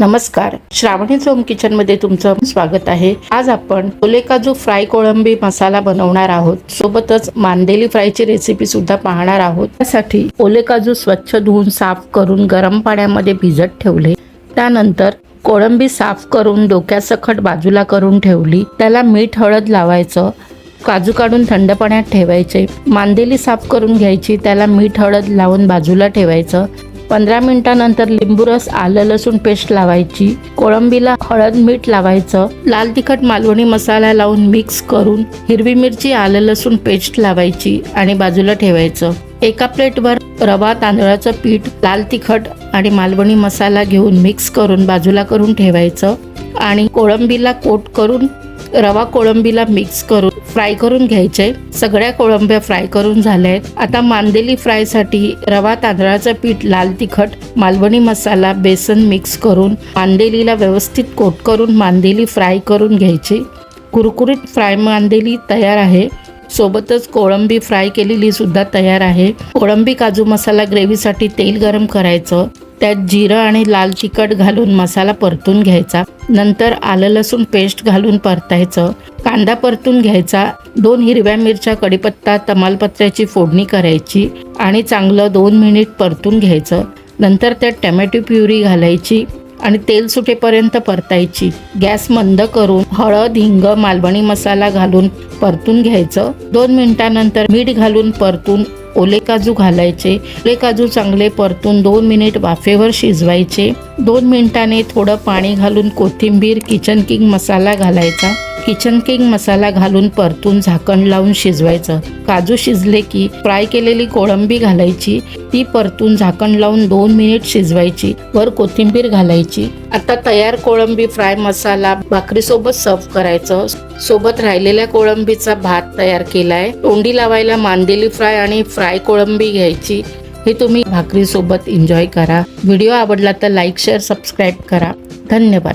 नमस्कार. श्रावणी होम किचनमध्ये तुमचं स्वागत आहे. आज आपण छोले काजू फ्राय कोळंबी मसाला बनवणार आहोत सोबतच मांदेली फ्रायची रेसिपी सुद्धा पाहणार आहोत. त्यासाठी ओले काजू स्वच्छ धुवून साफ करून गरम पाण्यामध्ये भिजत ठेवले त्यानंतर कोळंबी साफ करून डोक्यासखट बाजूला करून ठेवली त्याला मीठ हळद लावायचं काजू काढून थंड पाण्यात ठेवायचे मांदेली साफ करून घ्यायची त्याला मीठ हळद लावून बाजूला ठेवायचं पंधरा मिनिटानंतर लिंबू रस आलं लसूण पेस्ट लावायची. कोळंबीला हळद मीठ लावायचं. लाल तिखट मालवणी मसाला लावून मिक्स करून हिरवी मिरची आलं लसूण पेस्ट लावायची आणि बाजूला ठेवायचं. एका प्लेटवर रवा तांदळाचं पीठ लाल तिखट आणि मालवणी मसाला घेऊन मिक्स करून बाजूला करून ठेवायचं. आणि कोळंबीला कोट करून रवा कोळंबीला मिक्स करून फ्राय करून घ्यायचे. सगळ्या कोळंब्या फ्राय करून झाल्या आहेत. आता मांदेली फ्रायसाठी रवा तांदळाचं पीठ लाल तिखट मालवणी मसाला बेसन मिक्स करून मांदेलीला व्यवस्थित कोट करून मांदेली फ्राय करून घ्यायची. कुरकुरीत फ्राय मांदेली तयार आहे. सोबतच कोळंबी फ्राय केलेली सुद्धा तयार आहे. कोळंबी काजू मसाला ग्रेव्हीसाठी तेल गरम करायचं. त्यात जिरं आणि लाल तिखट घालून मसाला परतून घ्यायचा. नंतर आलं लसूण पेस्ट घालून परतायचं. कांदा परतून घ्यायचा. दोन हिरव्या मिरच्या कढीपत्ता तमालपत्र्याची फोडणी करायची आणि चांगलं दोन मिनिट परतून घ्यायचं. नंतर त्यात टमॅटो प्युरी घालायची आणि तेल सुटेपर्यंत परतायची. गॅस मंद करून हळद हिंग मालवणी मसाला घालून परतून घ्यायचं. दोन मिनिटानंतर मीठ घालून परतून ओले काजू घालायचे. ओले काजू चांगले परतून दोन मिनिट वाफेवर शिजवायचे. दोन मिनिटाने थोडं पाणी घालून कोथिंबीर किचन किंग मसाला घालायचा. किचन किंग मसाला घालून परतून झाकण लावून शिजवायचं. काजू शिजले की फ्राय केलेली कोळंबी घालायची. ती परतून झाकण लावून दोन मिनिट शिजवायची. वर कोथिंबीर घालायची. आता तयार कोळंबी फ्राय मसाला भाकरीसोबत सर्व करायचं. सोबत राहिलेल्या कोळंबीचा भात तयार केलाय. तोंडी लावायला मांदेली फ्राय आणि फ्राय कोळंबी घ्यायची. हे तुम्ही भाकरीसोबत एन्जॉय करा. व्हिडिओ आवडला तर लाईक शेअर सबस्क्राईब करा. धन्यवाद.